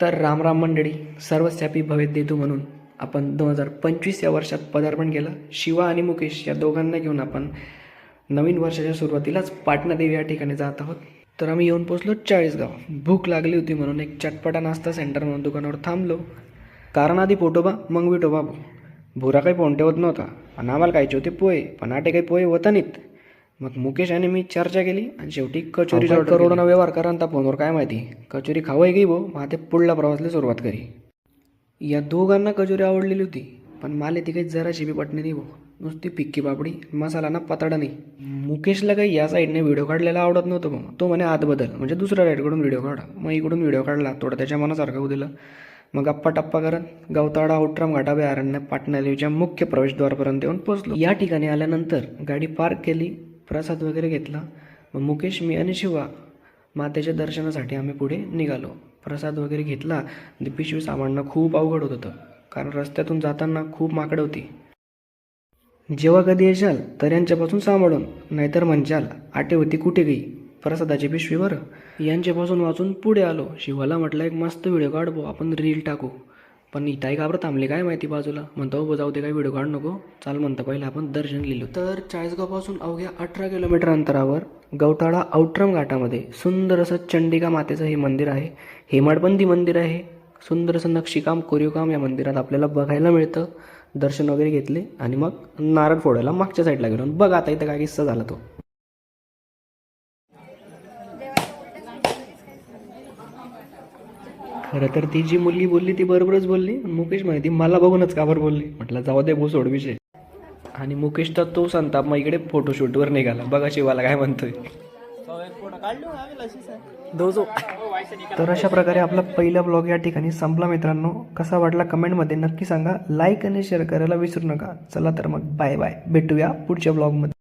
तर राम राम मंडळी सर्वस्यापी भवेत देतू म्हणून आपण दोन हजार पंचवीस या वर्षात पदार्पण केलं. शिवा आणि मुकेश या दोघांना घेऊन आपण नवीन वर्षाच्या सुरुवातीलाच पाटणादेवी या ठिकाणी जात आहोत. तर आम्ही येऊन पोचलो चाळीसगाव. भूक लागली होती म्हणून एक चटपटा नाश्ता सेंटर म्हणून दुकानावर थांबलो. कारण आधी पोटोबा मग विटोबा भुरा काही पोंटे होत नव्हता. आणि आम्हाला खायचे होते पोहे पण आटे काही पोहे होता नाहीत. मग मुकेश आणि मी चर्चा केली आणि शेवटी कचोरी करोडोना व्यवहार करा आणि त्या फोनवर काय माहिती? कचोरी खावाय गी भो मग ते पुढल्या प्रवासला सुरुवात करी. या दोघांना कचोरी आवडलेली होती पण मला ती काही जराशी बी पटणे नाही भो नुसती पिक्की पापडी मसाला ना पताडा नाही. मुकेशला काही या साईडने व्हिडिओ काढलेला आवडत नव्हतं मग तो म्हणे आत बदल. म्हणजे दुसऱ्या साईडकडून व्हिडिओ काढा. मग इकडून व्हिडिओ काढला थोडं त्याच्या मनासारखं होऊ दिलं. मग गप्पा टप्पा करत गवताडा औट्राम घाटा अभयारण्य पाटणादेवीच्या मुख्य प्रवेशद्वारपर्यंत येऊन पोहोचलो. या ठिकाणी आल्यानंतर गाडी पार्क केली. प्रसाद वगैरे घेतला. मग मुकेश मी आणि शिवा मातेच्या दर्शनासाठी आम्ही पुढे निघालो. प्रसाद वगैरे घेतला. पिशवी सामानणं खूप अवघड होत होतं. कारण रस्त्यातून जाताना खूप माकडं होती. जेव्हा कधी येशाल तर यांच्यापासून सांभाळून. नाहीतर म्हणशाल आटे होती कुठे गई? प्रसादाची पिशवीवर यांच्यापासून वाचून पुढे आलो. शिवाला म्हटलं एक मस्त व्हिडिओ काढ आपण रील टाकू. पण इथं का बरं थांबले काय माहिती बाजूला? म्हणतो हो जाऊ दे काय व्हिडिओ काढू नको. चाल म्हणतं पहिले आपण दर्शन लिहिलो. तर चाळीसगावपासून अवघ्या अठरा किलोमीटर अंतरावर गवताळा औट्रम घाटामध्ये सुंदर असं चंडिका मातेचं हे मंदिर आहे. हेमाडपंथी मंदिर आहे. सुंदर असं नक्षीकाम कोरीवकाम या मंदिरात आपल्याला बघायला मिळतं. दर्शन वगैरे घेतले आणि मग नारळ फोडायला मागच्या साईडला गेलो. बघ आता इथं काय किस्सा झाला तो. खरं तर ती जी मुलगी बोलली ती बरोबरच बोलली. मुकेश माहिती मला बघूनच का बरं बोलली? म्हटलं जाऊ दे भू सोड विषय. आणि मुकेश तर तो संताप मग इकडे फोटोशूटवर निघाला. बघा शिवाला काय म्हणतोय. तर अशा प्रकारे आपला पहिला ब्लॉग या ठिकाणी संपला मित्रांनो. कसा वाटला कमेंटमध्ये नक्की सांगा. लाईक आणि शेअर करायला विसरू नका. चला तर मग बाय बाय भेटूया पुढच्या ब्लॉगमध्ये